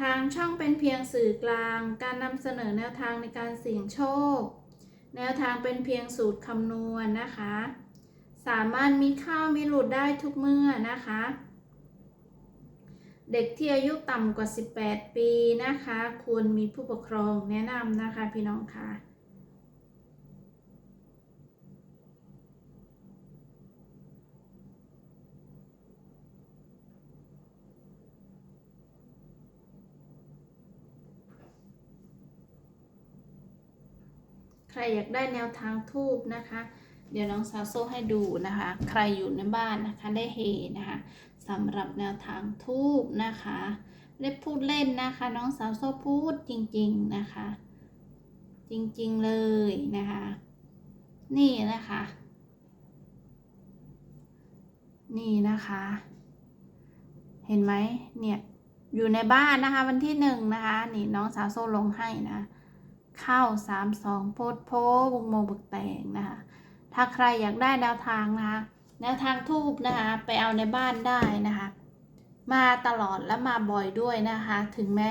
ทางช่องเป็นเพียงสื่อกลาง การนำเสนอแนวทางในการเสี่ยงโชค แนวทางเป็นเพียงสูตรคำนวณนะคะ สามารถมีเข้ามีหลุดได้ทุกเมื่อนะคะ เด็กที่อายุต่ำกว่า 18 ปีนะคะ ควรมีผู้ปกครองแนะนำนะคะพี่น้องค่ะ ใครอยากได้แนวทางทูบนะคะ เดี๋ยวน้องสาวโซ่ให้ดูนะคะ ใครอยู่ในบ้านนะคะได้เฮนะคะสำหรับแนวทางทูบนะคะได้พูดเล่นนะคะ น้องสาวโซ่พูดจริงๆนะคะ จริงๆเลยนะคะ นี่นะคะ นี่นะคะ เห็นไหมเนี่ยอยู่ในบ้านนะคะ วันที่หนึ่งนะคะ นี่น้องสาวโซ่ลงให้นะ เข้าสามสองโพดโพวงโมบึกแตงนะคะ ถ้าใครอยากได้แนวทางนะคะแนวทางทูบนะคะ ไปเอาในบ้านได้นะคะ มาตลอดและมาบ่อยด้วยนะคะ ถึงแม้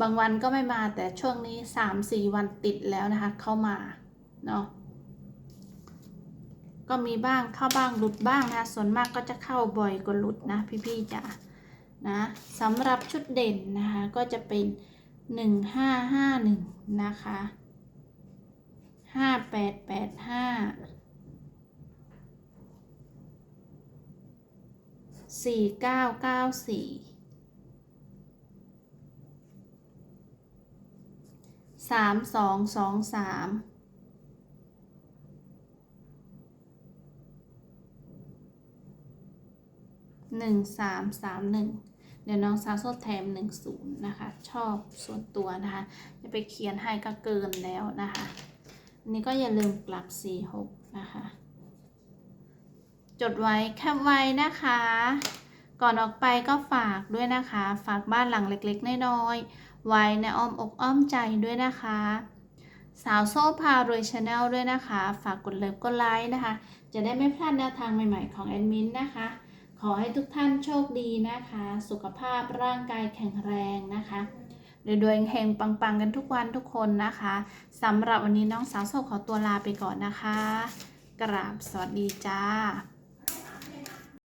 บางวันก็ไม่มาแต่ช่วงนี้สามสี่วันติดแล้วนะคะ เข้ามาเนาะก็มีบ้างเข้าบ้างหลุดบ้างนะคะส่วนมากก็จะเข้าบ่อยกว่าหลุดนะพี่ๆจ๋านะสำหรับชุดเด่นนะคะก็จะเป็น นึ่งห้าห้าหนึ่งนะคะห้าแปดแปดห้าสี่ เดี๋ยวน้องซาโซแถมหนึ่งศูนย์นะคะ ชอบส่วนตัวนะคะ จะไปเขียนให้ก็เกินแล้วนะคะอันนี้ก็อย่าลืมกลับสี่หกนะคะ จดไว้แคปไว้นะคะ ก่อนออกไปก็ฝากด้วยนะคะ ฝากบ้านหลังเล็กๆน้อยๆไว้ในอ้อมอกอ้อมใจด้วยนะคะสาวโซ่พารวยชาแนลด้วยนะคะ ฝากกดเลิฟกดไลค์นะคะ จะได้ไม่พลาดแนวทางใหม่ๆของแอดมินนะคะ ขอให้ทุกท่านโชคดีนะคะ สุขภาพร่างกายแข็งแรงนะคะโดยดวงเฮงปังๆกันทุกวันทุกคนนะคะสำหรับวันนี้น้องสาวโซขอตัวลาไปก่อนนะคะ กราบสวัสดีจ้า